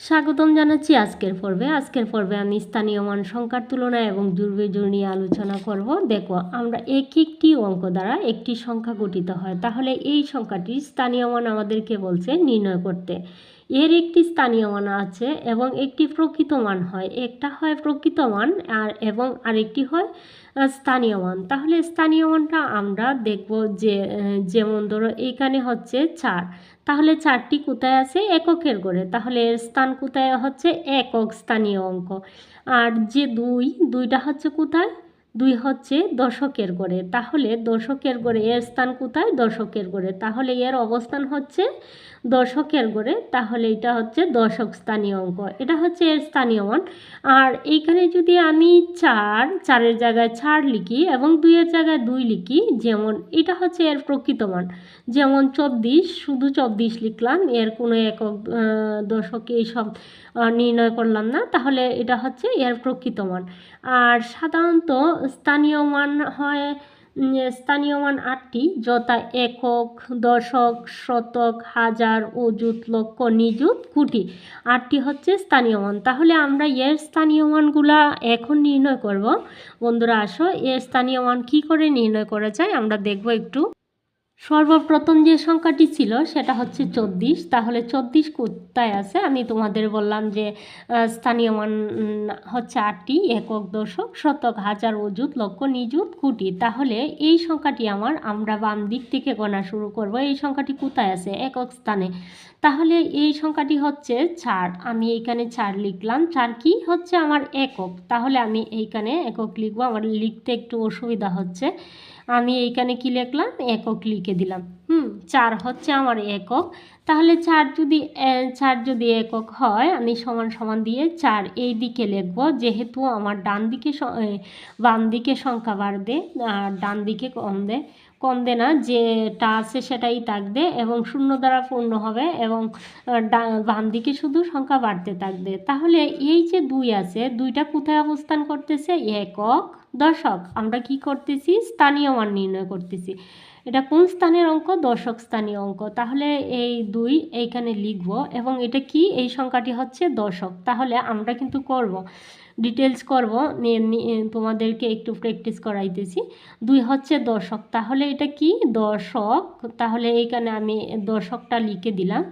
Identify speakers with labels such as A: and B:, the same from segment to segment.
A: স্বাগতম জানাচ্ছি আজকের পর্বে। আজকের পর্বে আমি স্থানীয় মান সংখ্যার তুলনা এবং দুর্বিজোড় নিয়ে আলোচনা করব। দেখো, আমরা এক একটি অঙ্ক দ্বারা একটি সংখ্যা গঠিত হয়। তাহলে এই সংখ্যাটি স্থানীয় মান আমাদেরকে বলছে নির্ণয় করতে। এর একটি স্থানীয় মান আছে এবং একটি প্রকৃত মান হয়। একটা হয় প্রকৃত মান আর এবং আরেকটি হয় স্থানীয় মান। তাহলে স্থানীয় মানটা আমরা দেখব যে যেমন ধরো এইখানে হচ্ছে চার। তাহলে চারটি কোথায় আছে? এককের গড়ে। তাহলে এর স্থান কোথায় হচ্ছে? একক স্থানীয় অঙ্ক। আর যে দুই, দুইটা হচ্ছে কোথায়? দুই হচ্ছে দশকের গড়ে। তাহলে দশকের গড়ে এর স্থান কোথায়? দশকের গড়ে। তাহলে এর অবস্থান হচ্ছে দশকের গড়ে, তাহলে এটা হচ্ছে দশক স্থানীয় অঙ্ক। এটা হচ্ছে এর স্থানীয় মান। আর এইখানে যদি আমি চার, চারের জায়গায় চার লিখি এবং দুইয়ের জায়গায় দুই লিখি, যেমন এটা হচ্ছে এর প্রকৃত মান। যেমন চব্বিশ, শুধু চব্বিশ লিখলাম, এর কোনো একক দশকে এইসব নির্ণয় করলাম না, তাহলে এটা হচ্ছে এর প্রকৃত মান। আর সাধারণত স্থানীয় মান হয় উম, স্থানীয় মান আটটি যথা একক দশক শতক হাজার অযুত লক্ষ নিযুত কোটি। আটটি হচ্ছে স্থানীয় মান তাহলে আমরা এর স্থানীয় মানগুলা এখন নির্ণয় করব। বন্ধুরা আসো এর স্থানীয় মান কী করে নির্ণয় করা যায় আমরা দেখব একটু। সর্বপ্রথম যে সংখ্যাটি ছিল সেটা হচ্ছে চব্বিশ। তাহলে চব্বিশ কোথায় আছে? আমি তোমাদের বললাম যে স্থানীয় মান হচ্ছে আটটি, একক দশক, শতক, হাজার, অযুত, লক্ষ, নিযুত, কোটি। তাহলে এই সংখ্যাটি আমার, আমরা বাম দিক থেকে গণা শুরু করব। এই সংখ্যাটি কোথায় আছে? একক স্থানে। তাহলে এই সংখ্যাটি হচ্ছে চার। আমি এইখানে চার লিখলাম। চার কি? হচ্ছে আমার একক। তাহলে আমি এইখানে একক লিখব। আমার লিখতে একটু অসুবিধা হচ্ছে। আমি এইখানে কি লিখলাম? একক লিখে দিলাম। হুম, চার হচ্ছে আমার একক। তাহলে চার যদি চার যদি একক হয়, আমি সমান সমান দিয়ে চার এই দিকে লিখব। যেহেতু আমার ডান দিকে বাম দিকে সংখ্যা বাড়বে, আর ডান দিকে কমবে কমবে না যেটা আছে সেটাই থাকবে এবং শূন্য দ্বারা পূর্ণ হবে এবং বাম দিকে শুধু সংখ্যা বাড়তে থাকবে। তাহলে এই যে দুই আছে, দুইটা কোথায় অবস্থান করতেছে? একক দশক। আমরা কি করতেছি? স্থানীয় মান নির্ণয় করতেছি। এটা কোন স্থানের অঙ্ক? দশক স্থানীয় অঙ্ক। তাহলে এই দুই এইখানে লিখব এবং এটা কি? এই সংখ্যাটি হচ্ছে দশক। তাহলে আমরা কিন্তু করব। ডিটেলস করব তোমাদেরকে একটু প্র্যাকটিস করাইতেছি। দুই হচ্ছে দশক তাহলে এটা কি? দশক তাহলে এইখানে আমি দশকটা লিখে দিলাম।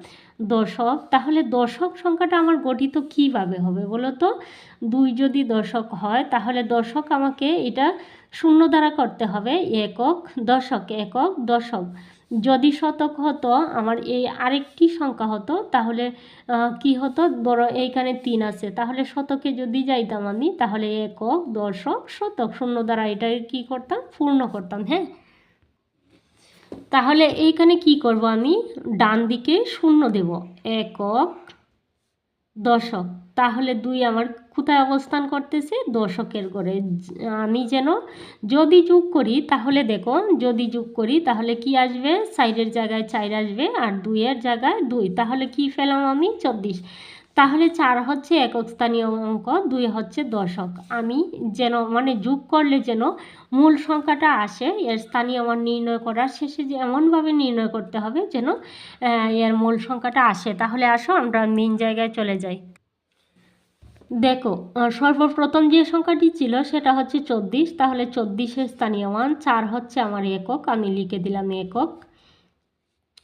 A: দশক তাহলে দশক সংখ্যাটা আমার গঠিত কীভাবে হবে বলো তো? দুই যদি দশক হয়, তাহলে দশক আমাকে এটা শূন্য দ্বারা করতে হবে। একক দশক একক দশক যদি শতক হতো, আমার এই আরেকটি সংখ্যা হতো, তাহলে কি হতো? বড় এইখানে তিন আছে। তাহলে শতকে যদি যাইতাম আমি, তাহলে একক দশক শতক, শূন্য দ্বারা এটা কি করতাম? পূর্ণ করতাম হ্যাঁ? তাহলে এইখানে কি করব আমি? ডান দিকে শূন্য দেব, একক দশক তাহলে দুই আমার কোথায় অবস্থান করতেছে দশকের করে আমি যেন যদি যোগ করি, তাহলে দেখো যদি যোগ করি, তাহলে কি আসবে? সাইডের জায়গায় চার আসবে আর দুইয়ের জায়গায় দুই। তাহলে কি ফেলাম আমি? চব্বিশ। তাহলে চার হচ্ছে একক স্থানীয় অঙ্ক, দুই হচ্ছে দশক আমি যেন মানে যোগ করলে যেন মূল সংখ্যাটা আসে, এর স্থানীয় মান নির্ণয় করার শেষে যে এমনভাবে নির্ণয় করতে হবে যেন এর মূল সংখ্যাটা আসে। তাহলে আসো, আমরা মেন জায়গায় চলে যাই। দেখো সর্বপ্রথম যে সংখ্যাটি ছিল সেটা হচ্ছে চব্বিশ, তাহলে চব্বিশের স্থানীয় মান চার হচ্ছে আমার একক, আমি লিখে দিলাম একক।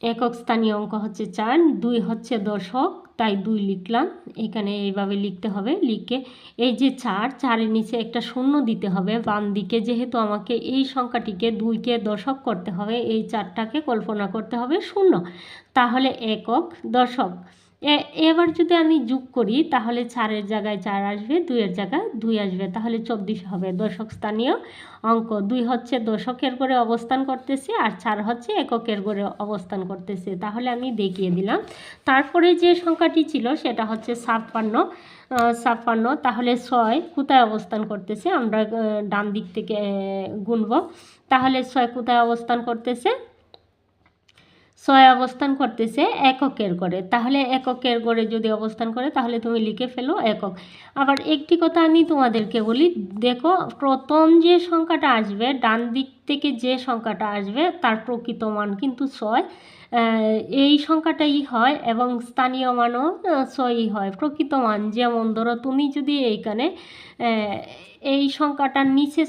A: একক স্থানীয় অঙ্ক হচ্ছে চার, দুই হচ্ছে দশক, তাই দুই লিখলাম। এখানে এইভাবে লিখতে হবে, লিখে এই যে চার, চারের নিচে একটা শূন্য দিতে হবে, বাম দিকে যেহেতু আমাকে এই সংখ্যাটিকে দুইকে দশক করতে হবে, এই চারটাকে কল্পনা করতে হবে শূন্য। তাহলে একক দশক। এবার যদি আমি যোগ করি, তাহলে চারের জায়গায় চার আসবে, দুইয়ের জায়গায় দুই আসবে। তাহলে চব্বিশ হবে। দশক স্থানীয় অঙ্ক। দুই হচ্ছে দশকের করে অবস্থান করতেছে আর চার হচ্ছে এককের করে অবস্থান করতেছে। তাহলে আমি দেখিয়ে দিলাম। তারপরে যে সংখ্যাটি ছিল, সেটা হচ্ছে ছাপ্পান্ন। ছাপ্পান্ন, তাহলে ছয় কোথায় অবস্থান করতেছে? আমরা ডান দিক থেকে গুনব। তাহলে ছয় কোথায় অবস্থান করতেছে? ছয় অবস্থান করতেছে এককের করে তাহলে এককের করে যদি অবস্থান করে, তাহলে তুমি লিখে ফেলো একক। আবার একটি কথা আমি তোমাদেরকে বলি, দেখো প্রথম যে সংখ্যাটা আসবে, ডান দিক থেকে যে সংখ্যাটা আসবে, তার প্রকৃত মান কিন্তু ছয়। এই সংখ্যাটাই হয় এবং স্থানীয় মানও ছয়ই হয়। প্রকৃত মান, যেমন ধরো তুমি যদি এইখানে এই সংখ্যাটার নিচে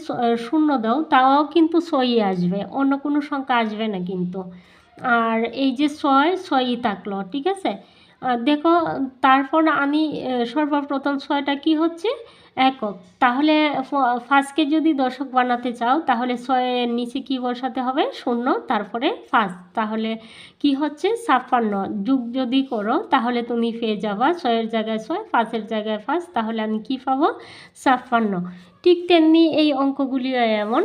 A: শূন্য দাও, তাও কিন্তু ছয়ই আসবে। অন্য কোনো সংখ্যা আসবে না কিন্তু। আর এই যে ছয়, ছয়ই থাকল, ঠিক আছে? দেখো, তারপর আমি সর্বপ্রথম ছয়টা কি হচ্ছে? একক। তাহলে ফার্স্টকে যদি দশক বানাতে চাও, তাহলে ছয়ের নিচে কি বসাতে হবে? শূন্য, তারপরে ফার্স্ট তাহলে কি হচ্ছে? ছাপ্পান্ন। যুগ যদি করো, তাহলে তুমি পেয়ে যাবা, ছয়ের জায়গায় ছয়, পাঁচের জায়গায় ফার্স্ট তাহলে আমি কি পাবো? ছাপ্পান্ন। ঠিক তেমনি এই অঙ্কগুলিও এমন।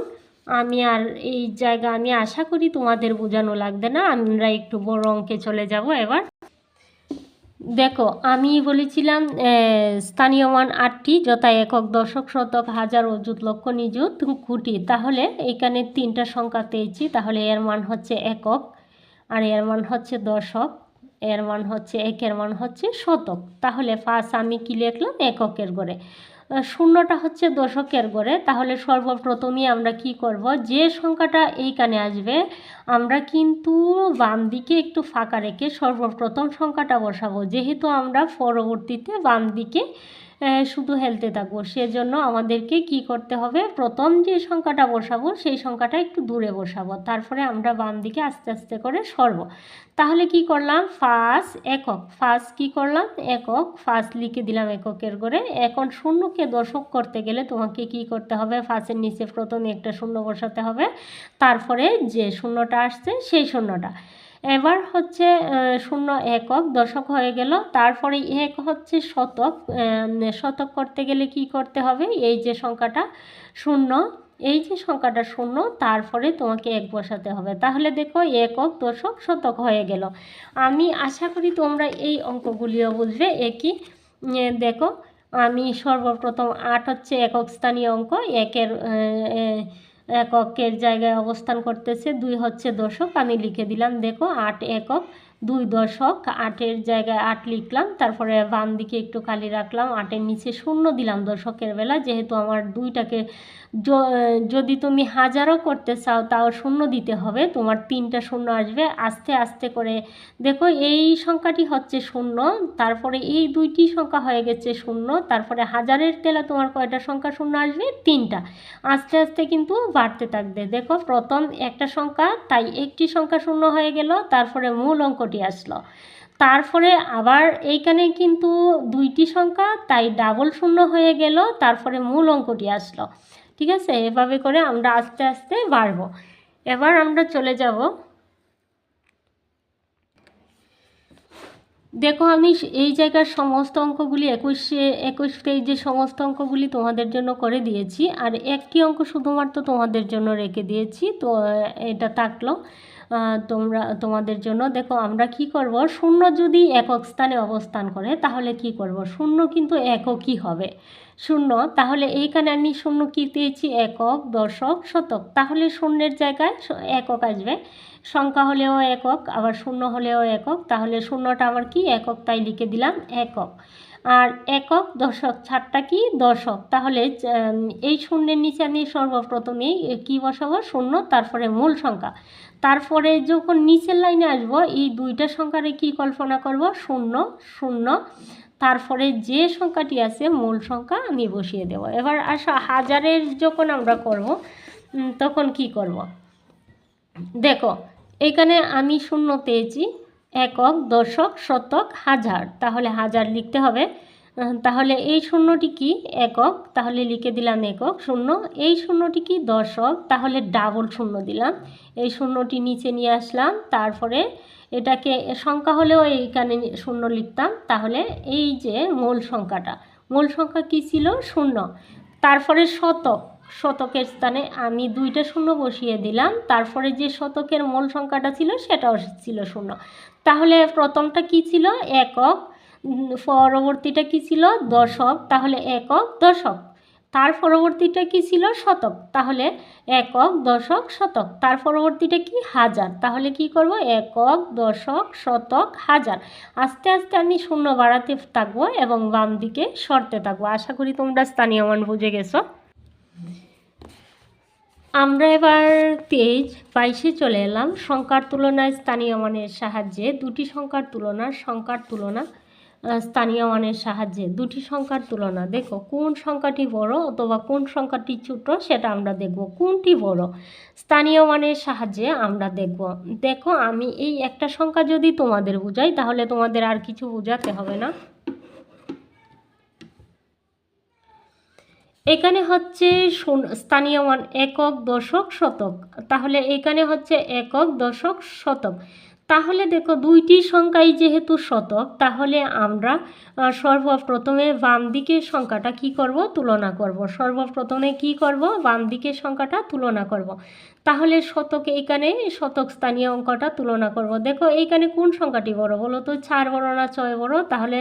A: আমি আর এই জায়গা আমি আশা করি তোমাদের বোঝানো লাগবে না, আমরা একটু বড় অঙ্কে চলে যাব এবার। দেখো, আমি বলেছিলাম স্থানীয় মান আটটি, যথা একক, দশক, শতক, হাজার, অযুত, লক্ষ, নিযুত, কোটি। তাহলে এখানে তিনটা সংখ্যা পেয়েছি, তাহলে এর মান হচ্ছে একক, আর এর মান হচ্ছে দশক, এর মান হচ্ছে একের মান হচ্ছে শতক। তাহলে ফার্স্ট আমি কি লিখলাম? এককের গড়ে শূন্যটা হচ্ছে দশকের গড়ে। তাহলে সর্বপ্রথমই আমরা কি করব? যে সংখ্যাটা এইখানে আসবে, আমরা কিন্তু বাম দিকে একটু ফাঁকা রেখে সর্বপ্রথম সংখ্যাটা বসাবো। যেহেতু আমরা পরবর্তীতে বাম দিকে শুধু হেলতে থাকব। সেজন্য আমাদেরকে কি করতে হবে? প্রথম যে সংখ্যাটা বসাবো, সেই সংখ্যাটা একটু দূরে বসাবো। তারপরে আমরা বাম দিকে আস্তে আস্তে করে সরবো। তাহলে কি করলাম? ফার্স্ট একক। ফার্স্ট কি করলাম? একক। ফার্স্ট লিখে দিলাম এককের করে। এখন শূন্যকে দশক করতে গেলে তোমাকে কি করতে হবে? ফার্স্টের নিচে প্রথমে একটা শূন্য বসাতে হবে। তারপরে যে শূন্যটা আসছে, সেই শূন্যটা। এবার হচ্ছে শূন্য একক দশক হয়ে গেল। তারপরে এক হচ্ছে শতক। শতক করতে গেলে কি করতে হবে? এই যে সংখ্যাটা শূন্য, এই যে সংখ্যাটা শূন্য, তারপরে তোমাকে এক বসাতে হবে। তাহলে দেখো একক দশক শতক হয়ে গেল। আমি আশা করি তোমরা এই অঙ্কগুলিও বুঝবে। একই দেখো, আমি সর্বপ্রথম আট হচ্ছে একক স্থানীয় অঙ্ক। একের এককের জায়গায় অবস্থান করতেছে দুই হচ্ছে দশক আমি লিখে দিলাম দেখো আট একক। দুই দশক আটের জায়গায় আট লিখলাম, তারপরে বাম দিকে একটু খালি রাখলাম, আটের নিচে শূন্য দিলাম দশকের বেলা। যেহেতু আমার দুইটাকে যদি তুমি হাজারও করতে চাও, তাও শূন্য দিতে হবে। তোমার তিনটা শূন্য আসবে। আস্তে আস্তে করে দেখো, এই সংখ্যাটি হচ্ছে শূন্য, তারপরে এই দুইটি সংখ্যা হয়ে গেছে শূন্য, তারপরে হাজারের তেলা তোমার কয়টা সংখ্যা শূন্য আসবে? তিনটা। আস্তে আস্তে কিন্তু বাড়তে থাকবে। দেখো, প্রথম একটা সংখ্যা, তাই একটি সংখ্যা শূন্য হয়ে গেল, তারপরে মূল অঙ্কটি আসলো। তারপরে আবার এইখানে কিন্তু দুইটি সংখ্যা, তাই ডাবল শূন্য হয়ে গেল, তারপরে মূল অঙ্কটি আসলো। ঠিক আছে? এভাবে করে আমরা আস্তে আস্তে বাড়বো। এবার আমরা চলে যাব। দেখো, আমি এই জায়গার সমস্ত অঙ্কগুলি একুশে, একুশ পেজে সমস্ত অঙ্কগুলি তোমাদের জন্য করে দিয়েছি। আর একটি অঙ্ক শুধুমাত্র তোমাদের জন্য রেখে দিয়েছি, তো এটা থাকল। তোমরা, তোমাদের জন্য। দেখো, আমরা কি করব? শূন্য যদি একক স্থানে অবস্থান করে, তাহলে কি করব? শূন্য কিন্তু এককই হবে। শূন্য, তাহলে এইখানে আমি শূন্য কি পেয়েছি? একক দশক শতক। তাহলে শূন্যের জায়গায় একক আসবে। সংখ্যা হলেও একক, আবার শূন্য হলেও একক। তাহলে শূন্যটা আমার কি? একক, তাই লিখে দিলাম একক। আর একক দশক ছাড়টা কি দশক? তাহলে এই শূন্যের নিচে আমি সর্বপ্রথমেই কি বসাবো? শূন্য, তারপরে মূল সংখ্যা। তারপরে যখন নিচের লাইনে আসব, এই দুইটা সংখ্যারে কি কল্পনা করব? শূন্য শূন্য। তারপরে যে সংখ্যাটি আছে, মূল সংখ্যা আমি বসিয়ে দেব। এবার আসা, হাজারের যখন আমরা করব তখন কি করব? দেখো, এখানে আমি শূন্য পেয়েছি। একক, দশক, শতক, হাজার। তাহলে হাজার লিখতে হবে। তাহলে এই শূন্যটি কি? একক। তাহলে লিখে দিলাম একক শূন্য। এই শূন্যটি কি? দশক। তাহলে ডাবল শূন্য দিলাম। এই শূন্যটি নিচে নিয়ে আসলাম। তারপরে এটাকে সংখ্যা হলেও এইখানে শূন্য লিখতাম। তাহলে এই যে মূল সংখ্যাটা, মূল সংখ্যা কি ছিল? শূন্য। তারপরে শতক। শতকের স্থানে আমি দুইটা শূন্য বসিয়ে দিলাম। তারপরে যে শতকের মূল সংখ্যাটা ছিল, সেটাও ছিল শূন্য। তাহলে প্রথমটা কি ছিল? একক। পরবর্তীটা কি ছিল? দশক। তাহলে একক, দশক। তার পরবর্তীটা কি ছিল? শতক। তাহলে একক, দশক, শতক। তার পরবর্তীটা কি? হাজার। তাহলে কি করব? একক, দশক, শতক, হাজার। আস্তে আস্তে আমি শূন্য বাড়াতে থাকব এবং বাম দিকে সরতে থাকব। আশা করি তোমরা স্থানীয় মান বুঝে গেছো। আমরা এবার তেজ বাইশে চলে এলাম। সংখ্যার তুলনায় স্থানীয় মানের সাহায্যে দুটি সংখ্যার তুলনা সংখ্যার তুলনা স্থানীয় মানের সাহায্যে দুটি সংখ্যার তুলনা। দেখো, কোন সংখ্যাটি বড় অথবা কোন সংখ্যাটি ছোট সেটা আমরা দেখব। কোনটি বড় স্থানীয় মানের সাহায্যে আমরা দেখব। দেখো, আমি এই একটা সংখ্যা যদি তোমাদের বুঝাই, তাহলে তোমাদের আর কিছু বোঝাতে হবে না। এখানে হচ্ছে স্থানীয় মান একক দশক শতক। তাহলে এখানে হচ্ছে একক দশক শতক। তাহলে দেখো দুইটি সংখ্যাই যেহেতু শতক, তাহলে আমরা সর্বপ্রথমে বাম দিকের সংখ্যাটা কি করব? তুলনা করব। সর্বপ্রথমে কি করব? বাম দিকের সংখ্যাটা তুলনা করব। তাহলে শতক এইখানে, শতক স্থানীয় অঙ্কটা তুলনা করব। দেখো এইখানে কোন সংখ্যাটি বড়? বলো তো, চার বড় না ছয় বড়? তাহলে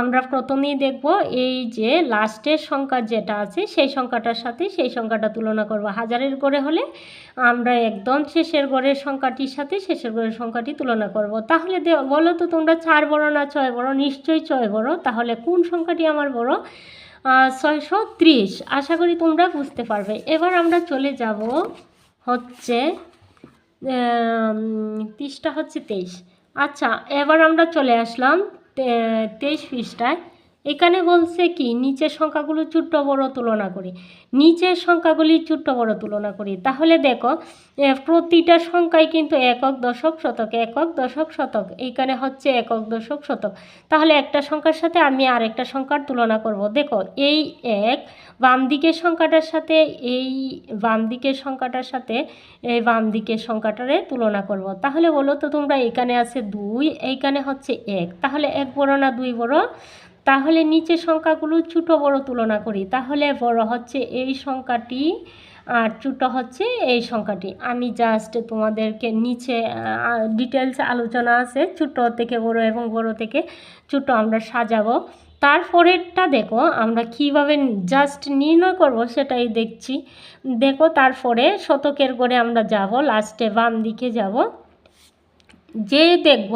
A: আমরা প্রথমেই দেখব এই যে লাস্টের সংখ্যা যেটা আছে, সেই সংখ্যাটার সাথে সেই সংখ্যাটা তুলনা করব। হাজারের গড়ে হলে আমরা একদম শেষের গড়ের সংখ্যাটির সাথে শেষের গড়ের সংখ্যাটি তুলনা করব। তাহলে বলো তো তোমরা চার বড় না ছয় বড়? নিশ্চয়ই ছয় বড়। তাহলে কোন সংখ্যাটি আমার বড়? ছয়শো ত্রিশ। আশা করি তোমরা বুঝতে পারবে। এবার আমরা চলে যাব হচ্ছে তিরিশটা হচ্ছে তেইশ। আচ্ছা এবার আমরা চলে আসলাম তেইশ পৃষ্ঠায়। এখানে বলছে কি, নিচের সংখ্যাগুলো ছোট্ট বড় তুলনা করি। নিচের সংখ্যাগুলি ছোট্ট বড় তুলনা করি। তাহলে দেখো প্রতিটা সংখ্যায় কিন্তু একক, দশক, শতক, একক, দশক, শতক। এইখানে হচ্ছে একক, দশক, শতক। তাহলে একটা সংখ্যার সাথে আমি আরেকটা সংখ্যার তুলনা করব। দেখো, এই এক বাম দিকের সংখ্যাটার সাথে, এই বাম দিকের সংখ্যাটার সাথে, এই বাম দিকের সংখ্যাটারে তুলনা করব। তাহলে বলো তো তোমরা, এখানে আছে দুই, এইখানে হচ্ছে এক। তাহলে এক বড় না দুই বড়? তাহলে নিচের সংখ্যাগুলো ছোটো বড় তুলনা করি। তাহলে বড় হচ্ছে এই সংখ্যাটি আর ছোটো হচ্ছে এই সংখ্যাটি। আমি জাস্ট তোমাদেরকে নিচে ডিটেলস আলোচনা আছে, ছোটো থেকে বড় এবং বড় থেকে ছোটো আমরা সাজাবো। তারপরেরটা দেখো, আমরা কীভাবে জাস্ট নির্ণয় করব সেটাই দেখছি। দেখো তারপরে শতকের গড়ে আমরা যাব লাস্টে বাম দিকে যাব। যে দেখব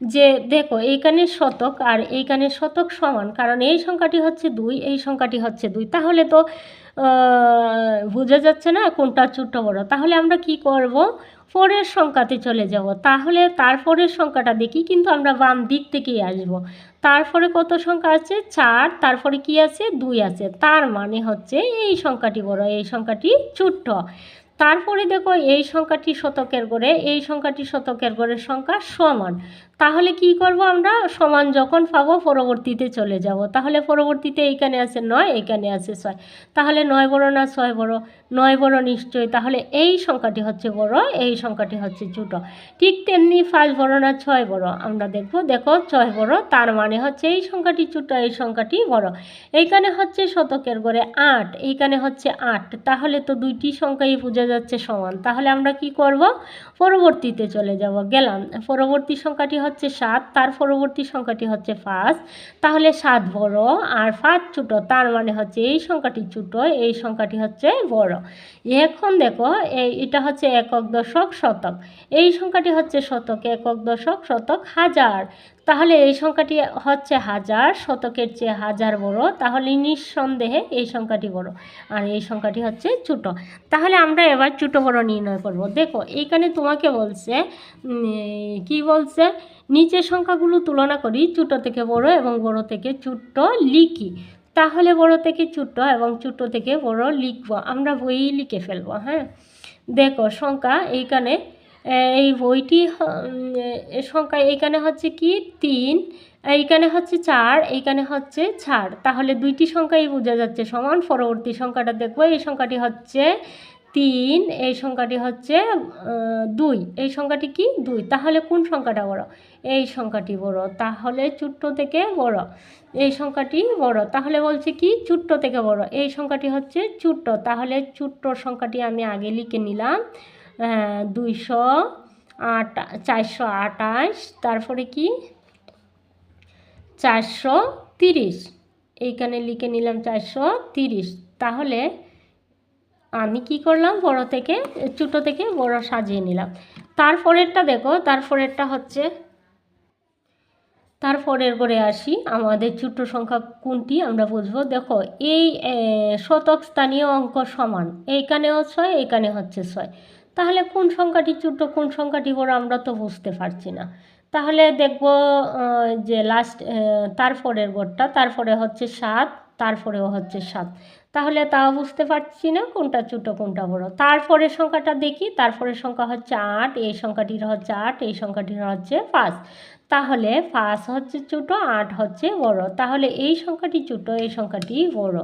A: যে দেখো, এইখানে শতক আর এইখানে শতক সমান, কারণ এই সংখ্যাটি হচ্ছে দুই, এই সংখ্যাটি হচ্ছে দুই। তাহলে তো বোঝা যাচ্ছে না কোনটা ছোট বড়। তাহলে আমরা কি করব? পরের সংখ্যাতে চলে যাব। তাহলে তারপরের সংখ্যাটা দেখি, কিন্তু আমরা বাম দিক থেকেই আসব। তারপরে কত সংখ্যা আছে? চার। তারপরে কি আছে? দুই আছে। তার মানে হচ্ছে এই সংখ্যাটি বড়, এই সংখ্যাটি ছোট্ট। তারপরে দেখো, এই সংখ্যাটি শতকের করে, এই সংখ্যাটি শতকের করে সংখ্যা সমান। তাহলে কি করব আমরা? সমান যখন পাবো পরবর্তীতে চলে যাব। তাহলে পরবর্তীতে এইখানে আছে নয়, এইখানে আছে ছয়। তাহলে নয় বড় না ছয় বড়? নয় বড় নিশ্চয়ই। তাহলে এই সংখ্যাটি হচ্ছে বড়, এই সংখ্যাটি হচ্ছে ছোট। ঠিক তেমনি পাঁচ বড় না ছয় বড়? আমরা দেখব, দেখো ছয় বড়, তার মানে হচ্ছে এই সংখ্যাটি ছোট, এই সংখ্যাটি বড়। এইখানে হচ্ছে শতকের গড়ে আট, এইখানে হচ্ছে আট। তাহলে তো দুইটি সংখ্যাই বোঝা যাচ্ছে সমান। তাহলে আমরা কি করব? পরবর্তীতে চলে যাব। গেলাম। পরবর্তী সংখ্যাটি হচ্ছে সাত, তার পরবর্তী সংখ্যাটি হচ্ছে পাঁচ। তাহলে সাত বড়, আর পাঁচ ছোট, তার মানে হচ্ছে এই সংখ্যাটি ছোট, এই সংখ্যাটি হচ্ছে বড়। এখন দেখো, এই এটা হচ্ছে একক দশক শতক। এই সংখ্যাটি হচ্ছে শতক, একক দশক শতক হাজার। তাহলে এই সংখ্যাটি হচ্ছে হাজার, শতকের চেয়ে হাজার বড়, তাহলে নিঃসন্দেহে এই সংখ্যাটি বড়। আর এই সংখ্যাটি হচ্ছে ছোট। তাহলে আমরা এবার ছোট বড় নির্ণয় করব। দেখো এইখানে তোমাকে বলছে কি বলছে? নিচের সংখ্যাগুলো তুলনা করি, ছোট থেকে বড় এবং বড় থেকে ছোট লিখি। তাহলে বড় থেকে ছোট এবং ছোট থেকে বড় লিখব। আমরা বইই লিখে ফেলব হ্যাঁ? দেখো, সংখ্যা এইখানে এই বইটি সংখ্যা এইখানে হচ্ছে কি? তিন, এইখানে হচ্ছে চার, এইখানে হচ্ছে ছাড়। তাহলে দুইটি সংখ্যাই বোঝা যাচ্ছে সমান। পরবর্তী সংখ্যাটা দেখব। এই সংখ্যাটি হচ্ছে তিন, এই সংখ্যাটি হচ্ছে দুই। এই সংখ্যাটি কি? দুই। তাহলে কোন সংখ্যাটা বড়? এই সংখ্যাটি বড়। তাহলে ছোট্ট থেকে বড়। এই সংখ্যাটি বড়। তাহলে বলছে কি? ছোট্ট থেকে বড়। এই সংখ্যাটি হচ্ছে ছোট্ট তাহলে ছোট্ট সংখ্যাটি আমি আগে লিখে নিলাম। দুইশো আট, চারশো আটাশ, তারপরে কি? চারশো তিরিশ। এইখানে লিখে নিলাম চারশো তিরিশ। তাহলে আমি কি করলাম, বড় থেকে, ছোটো থেকে বড় সাজিয়ে নিলাম। তারপরেরটা দেখো তারপরেরটা হচ্ছে তারপরের করে আসি, আমাদের ছোট্ট সংখ্যা কোনটি আমরা বুঝব। দেখো, এই শতক স্থানীয় অঙ্ক সমান এইখানেও ছয়, এইখানে হচ্ছে ছয়। তাহলে কোন সংখ্যাটি ছোট, কোন সংখ্যাটি বড় আমরা তো বুঝতে পারছি না। তাহলে দেখব যে লাস্ট তারপরের বোর্ডটা তারপরে হচ্ছে সাত তারপরেও হচ্ছে সাত। তাহলে তাও বুঝতে পারছি না কোনটা ছোট, কোনটা বড়। তারপরের সংখ্যাটা দেখি তারপরের সংখ্যা হচ্ছে আট, এই সংখ্যাটির হচ্ছে আট, এই সংখ্যাটির হচ্ছে পাঁচ। তাহলে পাঁচ হচ্ছে ছোটো, আট হচ্ছে বড়। তাহলে এই সংখ্যাটি ছোটো, এই সংখ্যাটি বড়।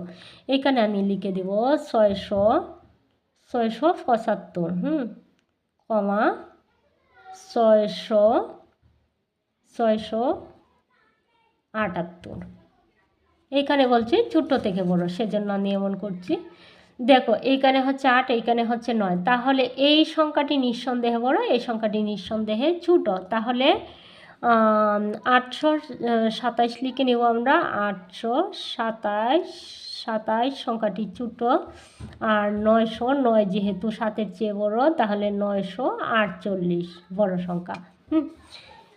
A: এখানে আমি লিখে দেব ছয়শো ছয়শো পঁচাত্তর, হুম, কমা ছয়শো ছয়শো আটাত্তর। এইখানে বলছি ছোট্ট থেকে বড়, সেজন্য এমন করছি। দেখো, এইখানে হচ্ছে আট, এইখানে হচ্ছে নয়। তাহলে এই সংখ্যাটি নিঃসন্দেহে বড়, এই সংখ্যাটি নিঃসন্দেহে ছোট। তাহলে আটশো সাতাইশ লিখে নেব আমরা। আটশো সাতাইশ সাতাইশ সংখ্যাটি ছোটো। আর নয়শো, নয় যেহেতু সাতের চেয়ে বড়, তাহলে নয়শো আটচল্লিশ বড় সংখ্যা। হুম?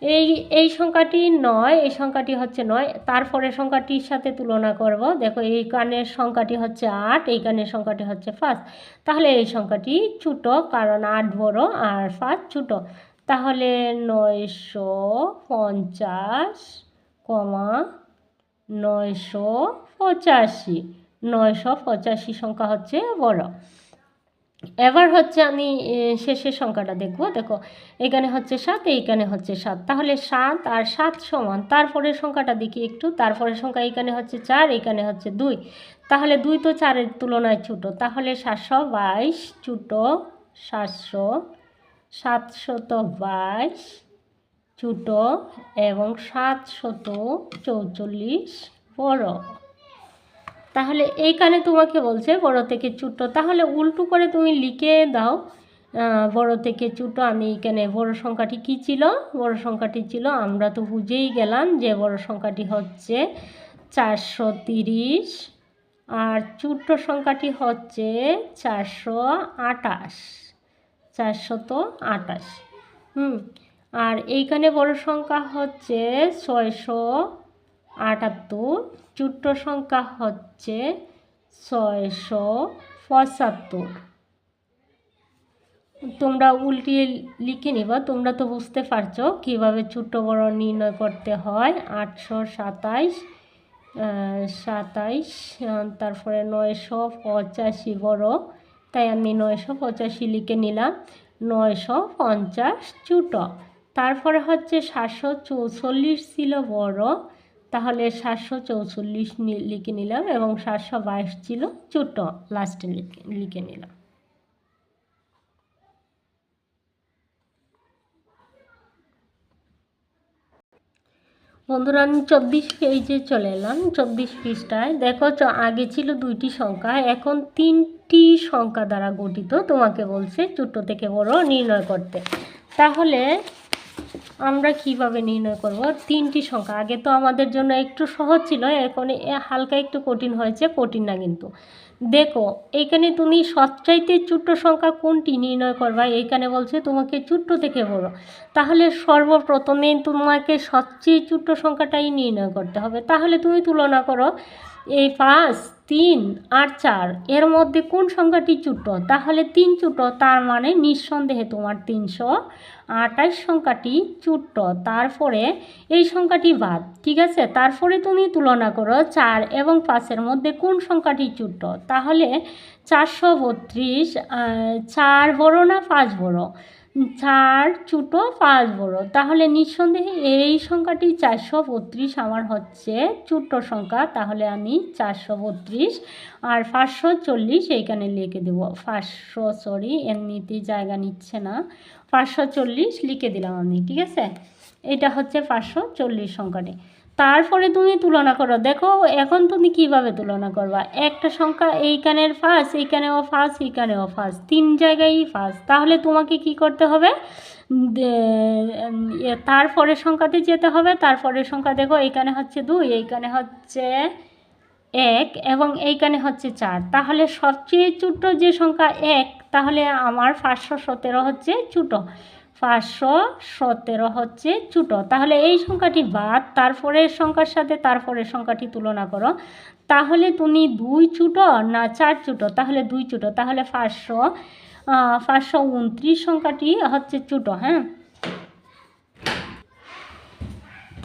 A: এই এই সংখ্যাটি নয়, এই সংখ্যাটি হচ্ছে নয় তারপরে সংখ্যাটির সাথে তুলনা করব। দেখো, এই কানের সংখ্যাটি হচ্ছে আট, এই কানের সংখ্যাটি হচ্ছে পাঁচ। তাহলে এই সংখ্যাটি ছোটো, কারণ আট বড় আর পাঁচ ছোটো। তাহলে নয়শো পঞ্চাশ কমা নয়শো পঁচাশি। নয়শো পঁচাশি সংখ্যা হচ্ছে বড়। এবার হচ্ছে আমি শেষের সংখ্যাটা দেখব। দেখো, এখানে হচ্ছে সাত, এইখানে হচ্ছে সাত। তাহলে সাত আর সাত সমান, তারপরের সংখ্যাটা দেখি একটু। তারপরের সংখ্যা এখানে হচ্ছে চার এখানে হচ্ছে দুই। তাহলে দুই তো চারের তুলনায় ছোটো। তাহলে সাতশো বাইশ ছোটো সাতশো, সাতশত বাইশ ছোটো এবং সাতশত চৌচল্লিশ বড়। তাহলে এইখানে তোমাকে বলছে বড় থেকে ছোটো। তাহলে উল্টো করে তুমি লিখে দাও বড় থেকে ছোটো আমি এখানে বড় সংখ্যাটি কী ছিল? বড় সংখ্যাটি ছিল, আমরা তো বুঝেই গেলাম যে বড় সংখ্যাটি হচ্ছে চারশো তিরিশ আর ছোট্ট সংখ্যাটি হচ্ছে চারশো আটাশ চারশত আটাশ হুম। আর এইখানে বড় সংখ্যা হচ্ছে ছয়শো আটাত্তর। ছোট্ট সংখ্যা হচ্ছে ছয়শো পঁচাত্তর। তোমরা উল্টিয়ে লিখে নিবা, তোমরা তো বুঝতে পারছ কীভাবে ছোট বড় নির্ণয় করতে হয়। আটশো সাতাইশ সাতাইশ তারপরে নয়শো পঁচাশি বড়। তাই আমি নয়শো পঁচাশি লিখে নিলাম, নয়শো পঞ্চাশ ছোটো। তারপরে হচ্ছে সাতশো চৌচল্লিশ ছিল বড়। তাহলে সাতশো চৌচল্লিশ লিখে নিলাম এবং সাতশো বাইশ ছিল ছোটো লাস্টে লিখে নিলাম। বন্ধুরা, আমি চব্বিশ পেজে চলে এলাম, চব্বিশ পৃষ্ঠায়। দেখো আগে ছিল দুইটি সংখ্যা, এখন তিনটি সংখ্যা দ্বারা গঠিত, তোমাকে বলছে ছোট থেকে বড়, নির্ণয় করতে। তাহলে আমরা কীভাবে নির্ণয় করব? তিনটি সংখ্যা। আগে তো আমাদের জন্য একটু সহজ ছিল, এখন হালকা একটু কঠিন হয়েছে, কঠিন না কিন্তু। দেখো এইখানে তুমি সবচাইতে ছোট্ট সংখ্যা কোনটি নির্ণয় করবা? এইখানে বলছে তোমাকে ছোট্ট থেকে বড়। তাহলে সর্বপ্রথমে তোমাকে সবচেয়ে ছোট্ট সংখ্যাটাই নির্ণয় করতে হবে। তাহলে তুমি তুলনা করো এই পাঁচ, তিন আর চার, এর মধ্যে কোন সংখ্যাটি ছোট্ট তাহলে তিন ছোট, তার মানে নিঃসন্দেহে তোমার তিনশো আটাইশ সংখ্যাটি ছোট্ট তারপরে এই সংখ্যাটি বাদ, ঠিক আছে? তারপরে তুমি তুলনা করো চার এবং পাঁচের মধ্যে কোন সংখ্যাটি ছোট্ট তাহলে চারশো বত্রিশ চার বড় না পাঁচ বড়? চার ছোটো পাঁচ বড়। তাহলে নিঃসন্দেহে এই সংখ্যাটি চারশো বত্রিশ। আমার হচ্ছে ছোট্ট সংখ্যা, তাহলে আমি চারশো বত্রিশ। আর পাঁচশো চল্লিশ এইখানে লিখে দেবো। পাঁচশো সরি এমনিতেই জায়গা নিচ্ছে না। পাঁচশো চল্লিশ লিখে দিলাম আমি, ঠিক আছে? এটা হচ্ছে পাঁচশো চল্লিশ সংখ্যাটি। তারপরে তুমি তুলনা করো। দেখো, এখন তুমি কীভাবে তুলনা করবা? একটা সংখ্যা এইখানের ফার্স্ট এইখানেও ফার্স্ট এইখানেও ফার্স্ট তিন জায়গায় ফার্স্ট তাহলে তোমাকে কি করতে হবে? তারপরের সংখ্যাতে যেতে হবে। তারপরের সংখ্যা দেখো, এইখানে হচ্ছে দুই, এইখানে হচ্ছে এক এবং এইখানে হচ্ছে চার। তাহলে সবচেয়ে ছোট যে সংখ্যা এক, তাহলে আমার পাঁচশো সতেরো হচ্ছে ছোটো। পাঁচশো সতেরো হচ্ছে ছোটো। তাহলে এই সংখ্যাটি বাদ, তারপরের সংখ্যার সাথে তারপরের সংখ্যাটি তুলনা করো। তাহলে তুমি দুই ছোটো না চার ছোটো? তাহলে দুই ছোটো। তাহলে পাঁচশো পাঁচশো উনত্রিশ সংখ্যাটি হচ্ছে ছোটো হ্যাঁ?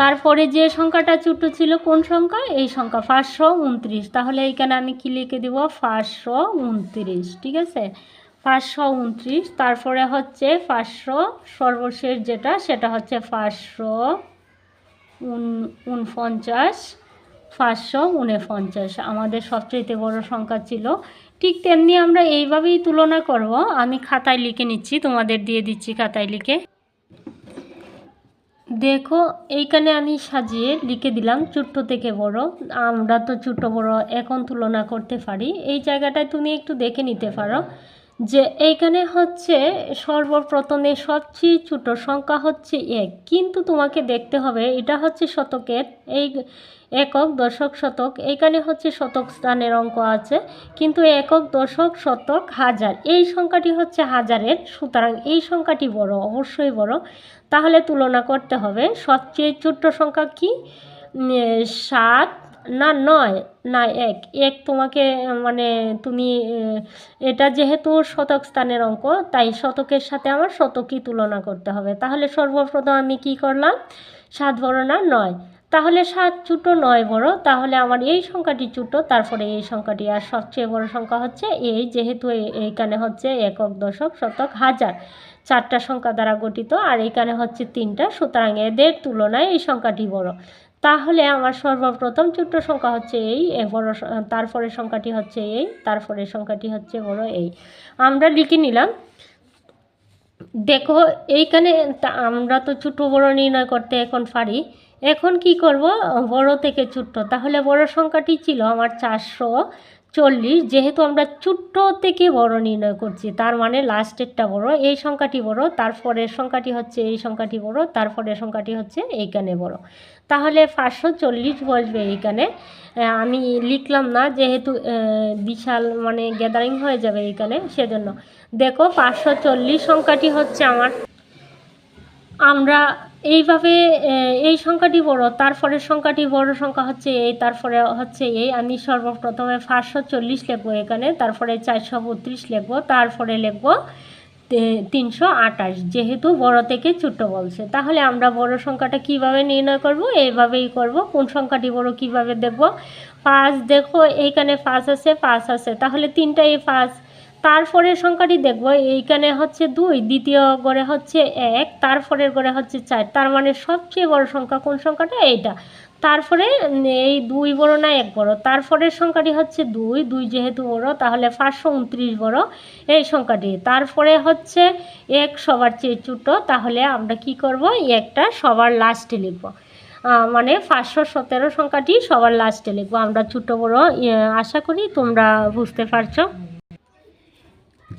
A: তারপরে যে সংখ্যাটা ছোটো ছিল কোন সংখ্যা? এই সংখ্যা পাঁচশো উনত্রিশ। তাহলে এইখানে আমি কি লিখে দেবো? পাঁচশো উনত্রিশ, ঠিক আছে? পাঁচশো উনত্রিশ, তারপরে হচ্ছে পাঁচশো সর্বশেষ যেটা, সেটা হচ্ছে পাঁচশো উন, উনপঞ্চাশ, পাঁচশো উনপঞ্চাশ। আমাদের সবচেয়ে বড় সংখ্যা ছিল। ঠিক তেমনি আমরা এইভাবেই তুলনা করব। আমি খাতায় লিখে নিচ্ছি, তোমাদের দিয়ে দিচ্ছি খাতায় লিখে। দেখো, এইখানে আমি সাজিয়ে লিখে দিলাম, ছোট্ট থেকে বড়। আমরা তো ছোট বড়, এখন তুলনা করতে পারি। এই জায়গাটায় তুমি একটু দেখে নিতে পারো। যে এইখানে হচ্ছে সর্বপ্রথমে সবচেয়ে ছোট সংখ্যা হচ্ছে এক। কিন্তু তোমাকে দেখতে হবে, এটা হচ্ছে শতকের এই একক দশক শতক। এখানে হচ্ছে শতক স্থানের অঙ্ক আছে, কিন্তু একক দশক শতক হাজার। এই সংখ্যাটি হচ্ছে হাজারের। সুতরাং এই সংখ্যাটি বড়, অবশ্যই বড়। তাহলে তুলনা করতে হবে, সবচেয়ে ছোট্ট সংখ্যা কি? সাত না, নয় না এক। এক তোমাকে মানে তুমি এটা যেহেতু শতক স্থানের অঙ্ক, তাই শতকের সাথে আমার শতকই তুলনা করতে হবে। তাহলে সর্বপ্রথম আমি কি করলাম? সাত বড় না, নয়। তাহলে সাত ছোটো, নয় বড়। তাহলে আমার এই সংখ্যাটি ছোটো, তারপরে এই সংখ্যাটি। আর সবচেয়ে বড় সংখ্যা হচ্ছে এই যেহেতু এইখানে হচ্ছে একক, দশক, শতক, হাজার। চারটা সংখ্যা দ্বারা গঠিত, আর এখানে হচ্ছে তিনটা। সুতরাং এদের তুলনায় এই সংখ্যাটি বড়। তাহলে আমার সর্বপ্রথম ছোট্ট সংখ্যা হচ্ছে এই বড় তারপরের সংখ্যাটি হচ্ছে এই তারপরের সংখ্যাটি হচ্ছে বড় এই। আমরা লিখে নিলাম, দেখো এইখানে আমরা তো ছোট বড় নির্ণয় করতে এখন পারি। এখন কি করব? বড় থেকে ছোট্ট তাহলে বড় সংখ্যাটি ছিল আমার চারশো চল্লিশ, যেহেতু আমরা ছোট্ট থেকে বড় নির্ণয় করছি, তার মানে লাস্টেরটা বড়, এই সংখ্যাটি বড়, তারপরের সংখ্যাটি হচ্ছে এই সংখ্যাটি বড়, তারপরের সংখ্যাটি হচ্ছে এইখানে বড়। তাহলে পাঁচশো চল্লিশ বসবে এইখানে আমি লিখলাম না, যেহেতু বিশাল মানে গ্যাদারিং হয়ে যাবে এইখানে, সেজন্য। দেখো, পাঁচশো চল্লিশ সংখ্যাটি হচ্ছে আমার আমরা এইভাবে এই সংখ্যাটি বড় তারপরের সংখ্যাটি বড় সংখ্যা হচ্ছে এই তারপরে হচ্ছে এই। আমি সর্বপ্রথমে পাঁচশো চল্লিশ লিখব এখানে তারপরে চারশো বত্রিশ লিখব তারপরে লিখব তিনশো আটাশ যেহেতু বড় থেকে ছোট বলছে। তাহলে আমরা বড় সংখ্যাটা কীভাবে নির্ণয় করব? এইভাবেই করব। কোন সংখ্যাটি বড় কীভাবে দেখব? পাঁচ, দেখো এইখানে পাঁচ আছে পাঁচ আছে। তাহলে তিনটাই পাঁচ তারপরের সংখ্যাটি দেখব। এইখানে হচ্ছে দুই, দ্বিতীয় গড়ে হচ্ছে এক, তারপরের গড়ে হচ্ছে চার। তার মানে সবচেয়ে বড় সংখ্যা কোন সংখ্যাটা? এইটা। তারপরে এই দুই বড় না এক বড়? তারপরের সংখ্যাটি হচ্ছে দুই দুই যেহেতু বড়, তাহলে পাঁচশো উনত্রিশ বড় এই সংখ্যাটি। তারপরে হচ্ছে এক সবার চেয়ে ছোটো, তাহলে আমরা কি করব? একটা সবার লাস্টে লিখব। মানে পাঁচশো সতেরো সংখ্যাটি সবার লাস্টে লিখব। আমরা ছোটো বড় আশা করি তোমরা বুঝতে পারছ।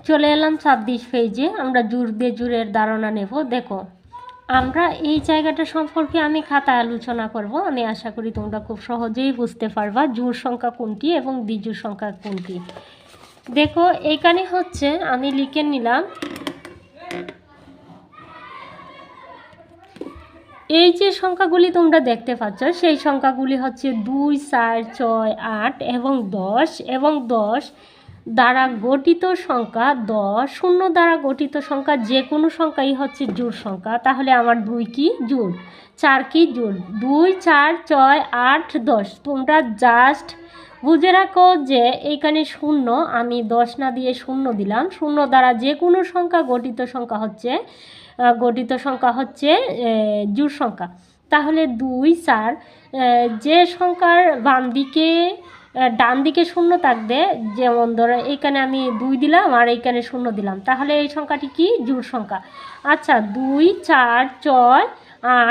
A: চলে এলাম ছাব্বিশ পেজে, আমরা জুর বেজুরের ধারণা নেব। দেখো, আমরা এই জায়গাটা সম্পর্কে আমি খাতায় আলোচনা করব। আমি আশা করি তোমরা খুব সহজেই বুঝতে পারবা জুর সংখ্যা কোনটি এবং দ্বিজুর সংখ্যা কোনটি। দেখো, এখানে হচ্ছে, আমি লিখে নিলাম, এই যে সংখ্যাগুলি তোমরা দেখতে পাচ্ছ, সেই সংখ্যাগুলি হচ্ছে দুই, চার, ছয়, আট এবং দশ এবং দশ দ্বারা গঠিত সংখ্যা দশ, শূন্য দ্বারা গঠিত সংখ্যা যে কোনো সংখ্যাই হচ্ছে জোর সংখ্যা। তাহলে আমার দুই কি? জোর চার কি? জোর দুই, চার, ছয়, আট, দশ। তোমরা জাস্ট বুঝে রাখো যে এইখানে শূন্য, আমি দশ না দিয়ে শূন্য দিলাম। শূন্য দ্বারা যে কোনো সংখ্যা গঠিত সংখ্যা হচ্ছে গঠিত সংখ্যা হচ্ছে জোর সংখ্যা। তাহলে দুই, চার যে সংখ্যার বাম দিকে ডান দিকে শূন্য থাকবে, যেমন ধরো এইখানে আমি দুই দিলাম আর এইখানে শূন্য দিলাম। তাহলে এই সংখ্যাটি কি? জোর সংখ্যা। আচ্ছা দুই, চার, ছয়,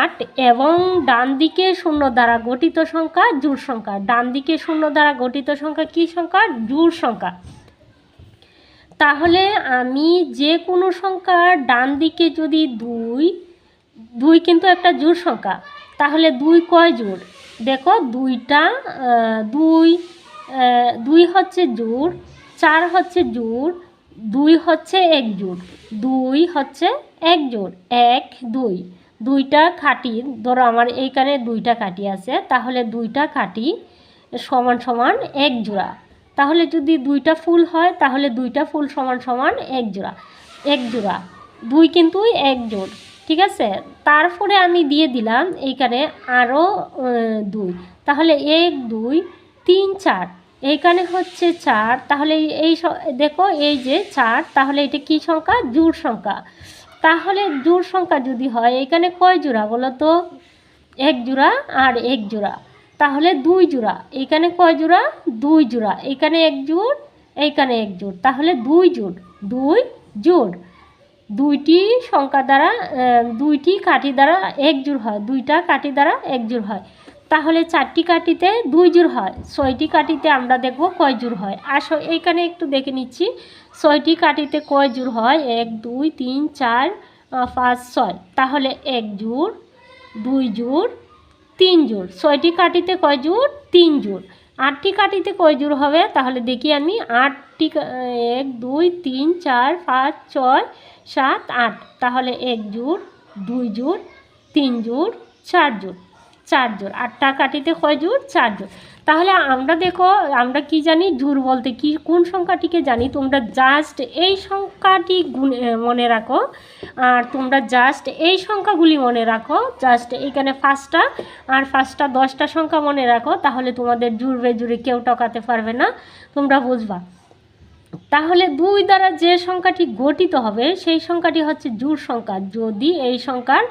A: আট এবং ডান দিকে শূন্য দ্বারা গঠিত সংখ্যা জোর সংখ্যা। ডান দিকে শূন্য দ্বারা গঠিত সংখ্যা কি সংখ্যা? জোর সংখ্যা। তাহলে আমি যে কোনো সংখ্যা ডান দিকে যদি দুই দুই কিন্তু একটা জোর সংখ্যা। তাহলে দুই কয় জোর দেখো, দুইটা দুই দুই হচ্ছে জোড়, চার হচ্ছে জোড়, দুই হচ্ছে এক জোড়, দুই হচ্ছে এক জোড়, এক, দুই। দুইটা খাটি, ধরো আমার এইখানে দুইটা কাটি আছে, তাহলে দুইটা কাটি সমান সমান এক জোড়া। তাহলে যদি দুইটা ফুল হয়, তাহলে দুইটা ফুল সমান সমান এক জোড়া এক জোড়া। দুই কিন্তু এক জোড়, ঠিক আছে? তারপরে আমি দিয়ে দিলাম এইখানে আরও দুই। তাহলে এক, দুই তিন চার। এইখানে হচ্ছে চার, তাহলে এই- দেখো এই যে চার, তাহলে এটা কি সংখ্যা? জোড় সংখ্যা। তাহলে জোড় সংখ্যা যদি হয় এখানে কয় জোড়া বলো তো? এক জোড়া আর এক জোড়া। তাহলে দুই জোড়া। এখানে কয় জোড়া? দুই জোড়া। এখানে এক জোড়, এইখানে এক জোড়। তাহলে দুই জোড় দুই জোড়। দুইটি সংখ্যা দ্বারা দুইটি কাঠি দ্বারা এক জোড় হয়। দুইটা কাঠি দ্বারা এক জোড় হয়। তাহলে চারটি কাঠিতে দুই জোড় হয়, ছয়টি কাঠিতে আমরা দেখব কয় জোড় হয়। আসো, এইখানে একটু দেখে নিচ্ছি, ছয়টি কাঠিতে কয় জোড় হয়? এক, দুই, তিন, চার পাঁচ, ছয়। তাহলে এক জোড়, দুই জোড়, তিন জোড়। ছয়টি কাঠিতে কয় জোড়? তিন জোড়। আটটি কাঠিতে কয় জোড় হবে? তাহলে দেখি আমি, আটটি এক, দুই, তিন, চার, পাঁচ, ছয়, সাত, আট। তাহলে এক জোড়, দুই জোড়, তিন জোড়, চার জোড়। চার জোড়। আটটা কাঠিতে কয় জোড়? চার জোড়। তাহলে আমরা দেখো, আমরা কি জানি? জোড় বলতে কি? কোন সংখ্যাটিকে জানি? তোমরা জাস্ট এই সংখ্যাটি মনে রাখো। আর তোমরা জাস্ট এই সংখ্যাগুলি মনে রাখো। জাস্ট এখানে ফার্স্টটা আর ফার্স্টটা দশটা সংখ্যা মনে রাখো। তাহলে তোমাদের জুড়বে জুড়ে কেউ টকাতে পারবে না। তোমরা বুঝবা। তাহলে দুই দ্বারা যে সংখ্যাটি গঠিত হবে, সেই সংখ্যাটি হচ্ছে জোড় সংখ্যা। যদি এই সংখ্যার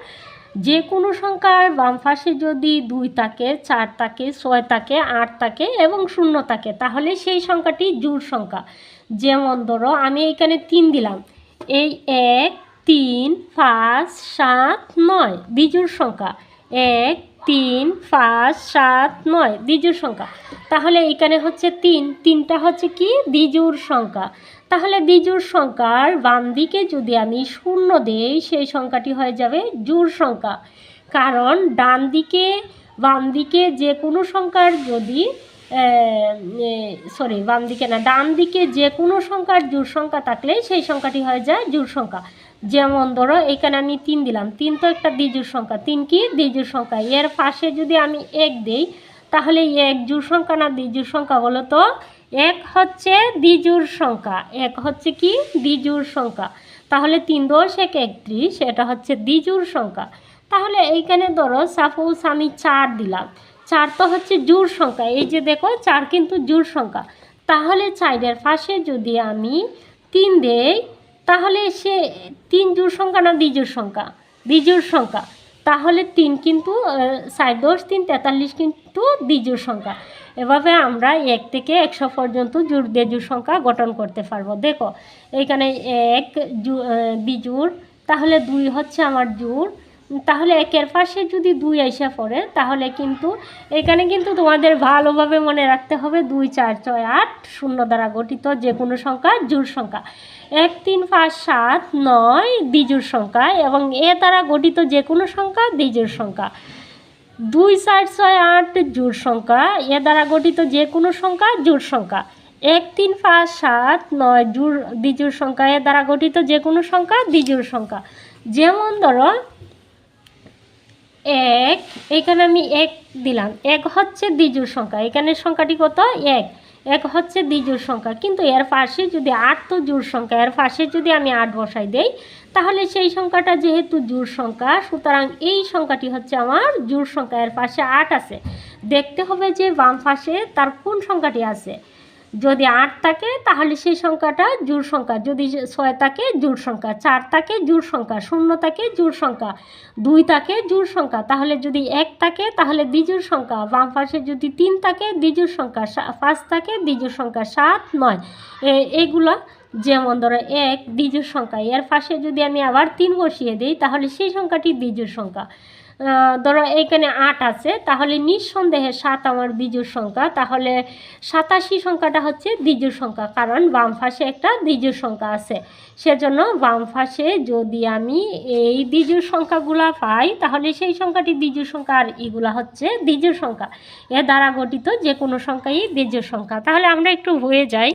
A: যে কোনো সংখ্যার বাম পাশে যদি দুই থাকে, চার থাকে, ছয় থাকে, আট থাকে এবং শূন্য থাকে, তাহলে সেই সংখ্যাটি জোর সংখ্যা। যেমন ধরো, আমি এখানে তিন দিলাম। এই এক, তিন, পাঁচ, সাত, নয় বিজোর সংখ্যা। এক তিন, পাঁচ, সাত, নয় দ্বিজুর সংখ্যা। তাহলে এখানে হচ্ছে তিন। তিনটা হচ্ছে কি? দ্বিজুর সংখ্যা। তাহলে দ্বিজুর সংখ্যার বাম দিকে যদি আমি শূন্য দেই, সেই সংখ্যাটি হয়ে যাবে জোড় সংখ্যা। কারণ ডান দিকে, বাম দিকে যে কোনো সংখ্যার যদি সরি বাম দিকে না, ডান দিকে যে কোনো সংখ্যার জোড় সংখ্যা থাকলে সেই সংখ্যাটি হয়ে যায় জোড় সংখ্যা। যেমন ধরো, এখানে আমি তিন দিলাম। তিন তো একটা দ্বিজুর সংখ্যা। তিন কি? দ্বিজুর সংখ্যা। এর পাশে যদি আমি এক দেই, তাহলে এক জোড় সংখ্যা না দ্বিজুর সংখ্যা বলো তো? এক হচ্ছে দ্বিজুর সংখ্যা। এক হচ্ছে কি? দ্বিজুর সংখ্যা। তাহলে তিন দশ এক একত্রিশ, এটা হচ্ছে দ্বিজুর সংখ্যা। তাহলে এইখানে ধরো সাপোজ আমি চার দিলাম। চার তো হচ্ছে জোড় সংখ্যা। এই যে দেখো, চার কিন্তু জোড় সংখ্যা। তাহলে চারের পাশে যদি আমি তিন দেই তাহলে সে তিন জোড় সংখ্যা না দ্বিজোড় সংখ্যা? দ্বিজোড় সংখ্যা। তাহলে তিন কিন্তু সাড়ে দশ তিন তেতাল্লিশ কিন্তু দ্বিজোড় সংখ্যা। এভাবে আমরা এক থেকে একশো পর্যন্ত জোড় বেজোড় সংখ্যা গঠন করতে পারব। দেখো এইখানে এক আহ, তাহলে দুই হচ্ছে আমার জোড়। তাহলে একের পাশে যদি দুই এসে পড়ে তাহলে কিন্তু এখানে কিন্তু তোমাদের ভালোভাবে মনে রাখতে হবে দুই চার ছয় আট শূন্য দ্বারা গঠিত যে কোনো সংখ্যা জোড় সংখ্যা। এক, তিন, পাঁচ, সাত, নয় দ্বিজোড় সংখ্যা এবং এ দ্বারা গঠিত যে কোনো সংখ্যা দ্বিজোড় সংখ্যা। দুই, চার, ছয়, আট জোড় সংখ্যা, এ দ্বারা গঠিত যে কোনো সংখ্যা জোড় সংখ্যা। এক, তিন, পাঁচ, সাত, নয় জোড়, দ্বিজোড় সংখ্যা, এ দ্বারা গঠিত যে কোনো সংখ্যা দ্বিজোড় সংখ্যা। যেমন ধরো, এক, এখানে আমি এক দিলাম। এক হচ্ছে দ্বিজুর সংখ্যা। এখানে সংখ্যাটি কত? এক। এক হচ্ছে দ্বিজোর সংখ্যা। কিন্তু এর পাশে যদি আট তো জোড় সংখ্যা, এর পাশে যদি আমি আট বসাই দেই, তাহলে সেই সংখ্যাটা যেহেতু জোড় সংখ্যা, সুতরাং এই সংখ্যাটি হচ্ছে আমার জোড় সংখ্যা, এর পাশে আট আছে। দেখতে হবে যে বাম পাশে তার কোন সংখ্যাটি আছে। যদি আট থাকে, তাহলে সেই সংখ্যাটা জোড় সংখ্যা। যদি ছয় থাকে, জোড় সংখ্যা। চার থাকে, জোড় সংখ্যা। শূন্য থাকে, জোড় সংখ্যা। দুই থাকে, জোড় সংখ্যা। তাহলে যদি এক থাকে, তাহলে দ্বিজোড় সংখ্যা। বাম পাশে যদি তিন থাকে, দ্বিজোড় সংখ্যা পাঁচ থাকে, দ্বিজোড় সংখ্যা সাত, নয়। এ- এইগুলো যেমন ধরো এক, দ্বিজোড় সংখ্যা। এর পাশে যদি আমি আবার তিন বসিয়ে দিই, তাহলে সেই সংখ্যাটি দ্বিজোড় সংখ্যা। ধরো এইখানে আট আছে, তাহলে নিঃসন্দেহে সাত আমার দ্বিজুর সংখ্যা, তাহলে সাতাশি সংখ্যাটা হচ্ছে দ্বিজুর সংখ্যা, কারণ বাম পাশে একটা দ্বিজুর সংখ্যা আছে। সেজন্য বাম পাশে যদি আমি এই দ্বিজুর সংখ্যাগুলা পাই, তাহলে সেই সংখ্যাটি দ্বিজুর সংখ্যা আর এগুলা হচ্ছে দ্বিজুর সংখ্যা। এ দ্বারা গঠিত যে কোনো সংখ্যাই দ্বিজুর সংখ্যা। তাহলে আমরা একটু হয়ে যাই।